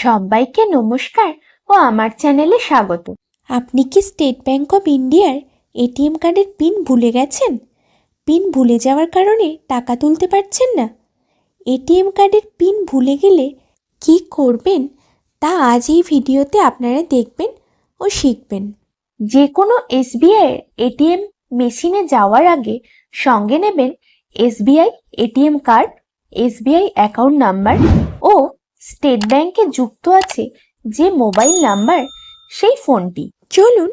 সবাইকে নমস্কার ও আমার চ্যানেলে স্বাগত। আপনি কি স্টেট ব্যাংক অফ ইন্ডিয়ার এটিএম কার্ডের পিন ভুলে গেছেন? পিন ভুলে যাওয়ার কারণে টাকা তুলতে পারছেন না? এটিএম কার্ডের পিন ভুলে গেলে কি করবেন তা আজ এই ভিডিওতে আপনারা দেখবেন ও শিখবেন। যে কোনো এসবিআই এটিএম মেশিনে যাওয়ার আগে সঙ্গে নেবেন SBI ATM card, SBI account number state ব্যাংকে যুক্ত আছে যে মোবাইল নাম্বার সেই ফোনটি। চলুন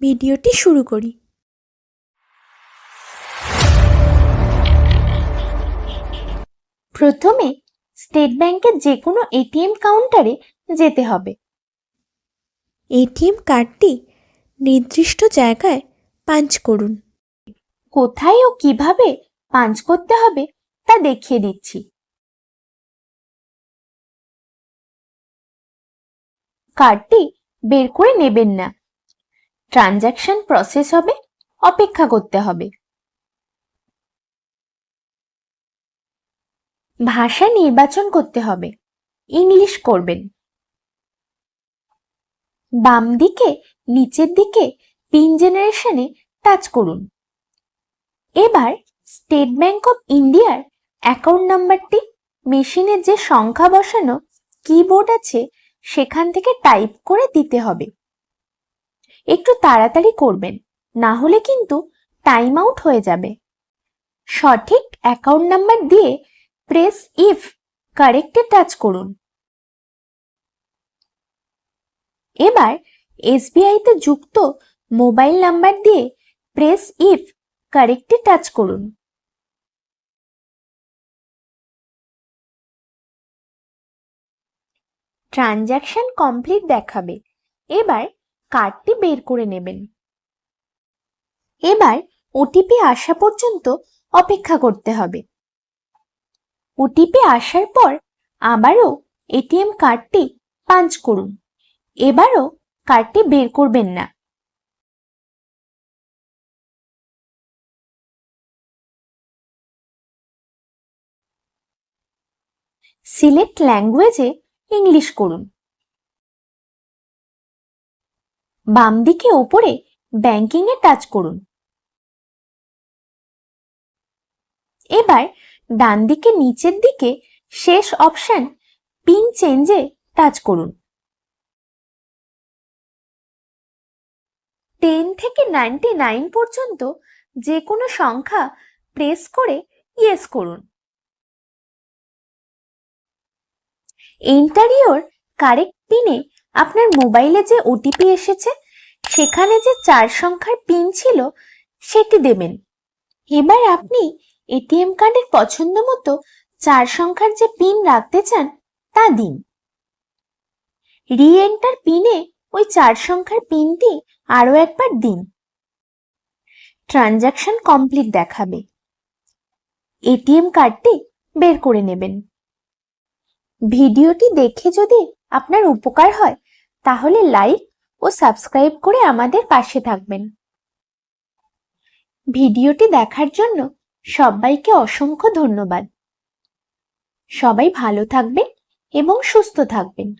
ভিডিওটি শুরু করি। প্রথমে স্টেট ব্যাংকের যে কোনো এটিএম কাউন্টারে যেতে হবে। এটিএম কার্ডটি নির্দিষ্ট জায়গায় পাঞ্চ করুন। কোথায় ও কীভাবে পাঞ্চ করতে হবে তা দেখিয়ে দিচ্ছি। কার্ডটি বের করে নেবেন না। ট্রানজাকশন প্রসেস হবে, অপেক্ষা করতে হবে। ভাষা নির্বাচন করতে হবে, ইংলিশ করবেন। বাম দিকে, নিচের দিকে, পিন জেনারেশনে টাচ করুন। এবার স্টেট ব্যাংক অফ ইন্ডিয়ার অ্যাকাউন্ট নাম্বারটি মেশিনে যে সংখ্যা বসানো, কিবোর্ড আছে সেখান থেকে টাইপ করে দিতে হবে। একটু তাড়াতাড়ি করবেন, না হলে কিন্তু টাইম আউট হয়ে যাবে। সঠিক অ্যাকাউন্ট নাম্বার দিয়ে প্রেস ইফ কারেক্টে টাচ করুন। এবার এসবিআই তে যুক্ত মোবাইল নাম্বার দিয়ে প্রেস ইফ কারেক্টে টাচ করুন। ট্রানজাকশন কমপ্লিট দেখাবে। এবার কার্ডটি বের করে নেবেন। এবার ওটিপি আসা পর্যন্ত অপেক্ষা করতে হবে। ওটিপি আসার পর আবারও এটিএম কার্ডটি পাঞ্চ করুন। এবারও কার্ডটি বের করবেন না। সিলেক্ট ল্যাঙ্গুয়েজে ইংলিশ করুন। বাম দিকে ওপরে ব্যাংকিং এ টাচ করুন। এবার ডান দিকে নিচের দিকে শেষ অপশন পিন চেঞ্জে টাচ করুন। টেন থেকে নাইনটি নাইন পর্যন্ত যে কোনো সংখ্যা প্রেস করে ইয়েস করুন। ইন্টারিওর কারেক্ট পিনে আপনার মোবাইলে যে ওটিপি এসেছে, সেখানে যে চার সংখ্যার পিন ছিল, সেটি দেবেন। এবার আপনি এটিএম কার্ডের পছন্দ মতো চার সংখ্যার যে পিন রাখতে চান, তা দিন। রি এন্টার পিনে ওই চার সংখ্যার পিনটি আরও একবার দিন। ট্রানজাকশন কমপ্লিট দেখাবে। এটিএম কার্ডটি বের করে নেবেন। ভিডিওটি দেখে যদি আপনার উপকার হয়, তাহলে লাইক ও সাবস্ক্রাইব করে আমাদের পাশে থাকবেন। ভিডিওটি দেখার জন্য সবাইকে অসংখ্য ধন্যবাদ। সবাই ভালো থাকবেন এবং সুস্থ থাকবেন।